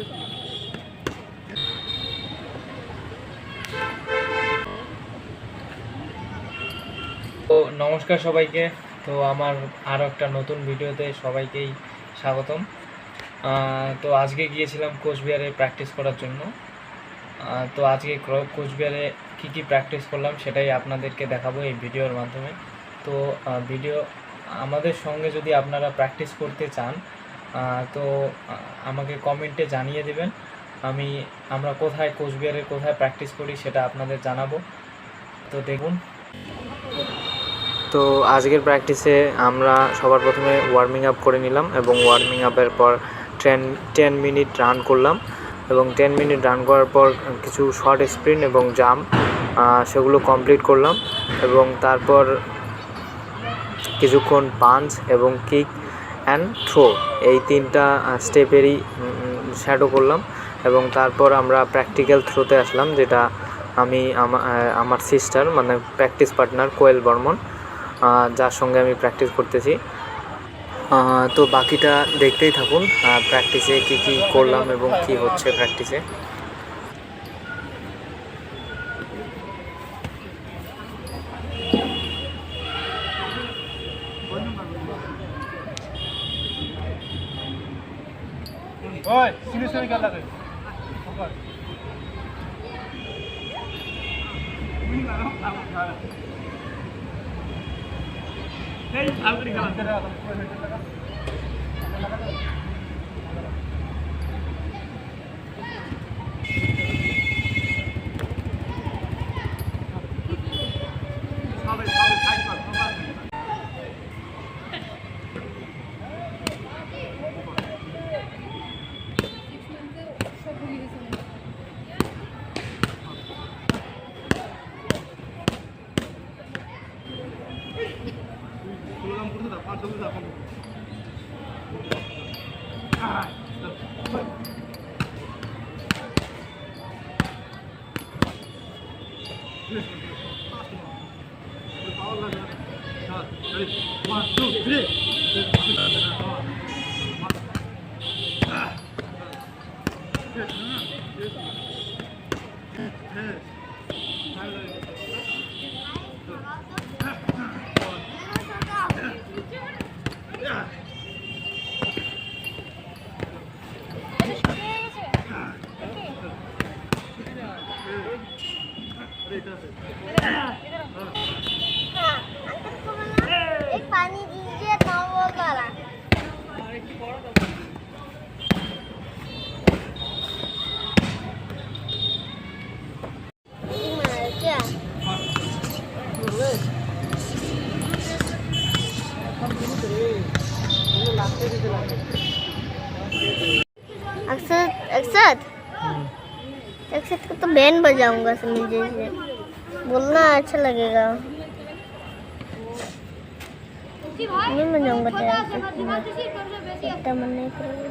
তো নমস্কার সবাইকে। তো আমার আরও একটা নতুন ভিডিওতে সবাইকেই স্বাগতম। তো আজকে গিয়েছিলাম কোচবিহারে প্র্যাকটিস করার জন্য। তো আজকে কোচবিহারে কী কী প্র্যাকটিস করলাম সেটাই আপনাদেরকে দেখাবো এই ভিডিওর মাধ্যমে। তো ভিডিও আমাদের সঙ্গে যদি আপনারা প্র্যাকটিস করতে চান তো আমাকে কমেন্টে জানিয়ে দেবেন। আমি, আমরা কোথায় কোচবিহারে কোথায় প্র্যাকটিস করি সেটা আপনাদের জানাব। তো দেখুন। তো আজকের প্র্যাকটিসে আমরা সবার প্রথমে ওয়ার্মিং আপ করে নিলাম এবং ওয়ার্মিং আপের পর টেন টেন মিনিট রান করলাম এবং টেন মিনিট রান করার পর কিছু শর্ট স্প্রিন্ট এবং জাম্প সেগুলো কমপ্লিট করলাম এবং তারপর কিছুক্ষণ পাঞ্চ এবং কিক অ্যান্ড থ্রো এই তিনটা স্টেপেরই শ্যাডো করলাম এবং তারপর আমরা প্র্যাকটিক্যাল থ্রোতে আসলাম, যেটা আমি আমার সিস্টার মানে প্র্যাকটিস পার্টনার কোয়েল বর্মন যার সঙ্গে আমি প্র্যাকটিস করতেছি। তো বাকিটা দেখতেই থাকুন প্র্যাকটিসে কি কি করলাম এবং কি হচ্ছে প্র্যাকটিসে ওই সিরিয়াস হয়ে গেল লাগে এই আলগরি খেলা সবাই One, two. পানি দিয়ে করা Aksat, Aksat. को तो बैंड बजाऊँगा सुनील जैसे बोलना अच्छा लगेगा। नहीं बजाऊँगा तेरा अक्षत इतना मन नहीं करेगा।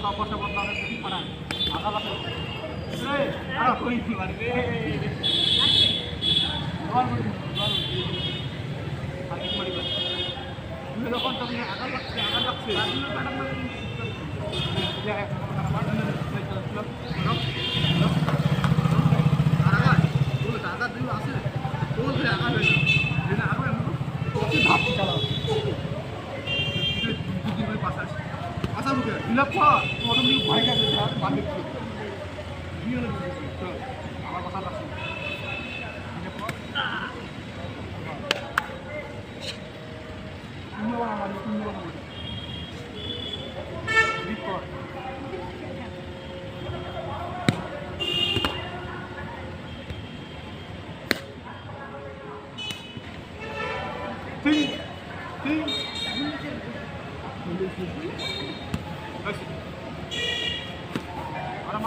কিছু করা আগা বাসা রে আর কই মারবে যখন তুমি আগা লাগছে আগা লাগছে ইলাপা অটোমেটিক ভাই গেছে স্যার পারমিট আমার কথা রাখুন তুমি আবার আমার তুমি আবার Think, think.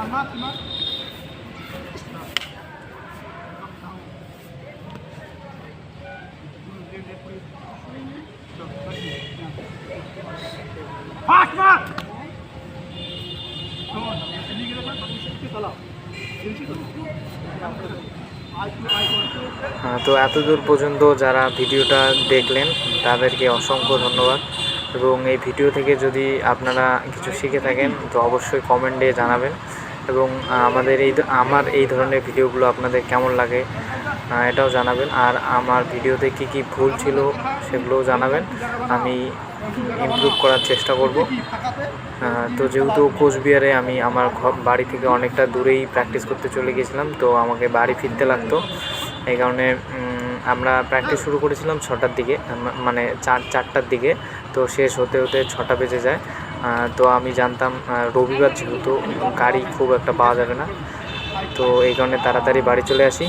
Mamat. Fast, fast! আহ, তো এত দূর পর্যন্ত যারা ভিডিওটা দেখলেন তাদেরকে অসংখ্য ধন্যবাদ এবং এই ভিডিও থেকে যদি আপনারা কিছু শিখে থাকেন, তো অবশ্যই কমেন্টে জানাবেন। এবং আমাদের এই আমার এই ধরনের ভিডিওগুলো আপনাদের কেমন লাগে এটাও জানাবেন। আর আমার ভিডিওতে কি কি ভুল ছিল, সেগুলোও জানাবেন। আমি ইমপ্রুভ করার চেষ্টা করব। তো যেহেতু কোচবিহারে আমি আমার বাড়ি থেকে অনেকটা দূরেই প্র্যাকটিস করতে চলে গেছিলাম তো আমাকে বাড়ি ফিরতে লাগতো। এই কারণে আমরা প্র্যাকটিস শুরু করেছিলাম ছটার দিকে মানে চার, চারটার দিকে, তো শেষ হতে হতে ছটা বেজে যায়। তো আমি জানতাম রবিবার যেহেতু গাড়ি খুব একটা পাওয়া যাবে না, তো এই কারণে তাড়াতাড়ি বাড়ি চলে আসি।